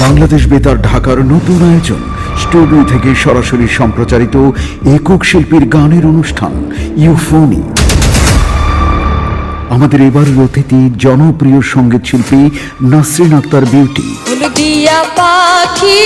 বাংলাদেশ বেতার ঢাকার নতুন আয়োজন। স্টুডিও থেকে সরাসরি সম্প্রচারিত একক শিল্পীর গানের অনুষ্ঠান, ইউফোনি। আমাদের এবারের অতিথি জনপ্রিয় সংগীত শিল্পী নাসরিন আক্তার বিউটি। পাখি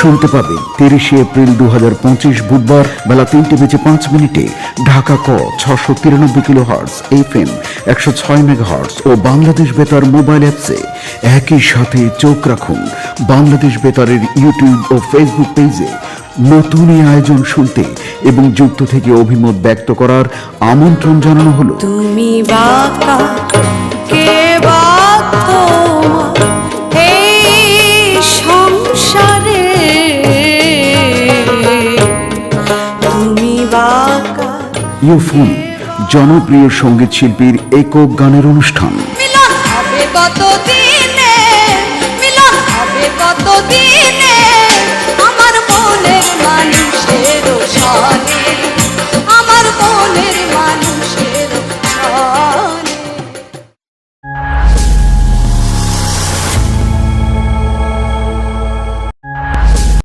শুনতে পাবে তিরিশে এপ্রিল দু হাজার পঁচিশ বুধবার বেলা তিনটে বেজে পাঁচ মিনিটে ঢাকা ক ছশো তিরানব্বই কিলো হার্স এফ এম একশো ছয় মেগা হার্স ও বাংলাদেশ বেতার মোবাইল অ্যাপসে একই সাথে চোখ রাখুন। বাংলাদেশ বেতারের ইউটিউব ও ফেসবুক পেজে নতুন এই আয়োজন শুনতে এবং যুক্ত থেকে অভিমত ব্যক্ত করার আমন্ত্রণ জানানো হলো। তুমি ইউফোন জনপ্রিয় সংগীত শিল্পীর একক গানের অনুষ্ঠান। মিলন হবে কত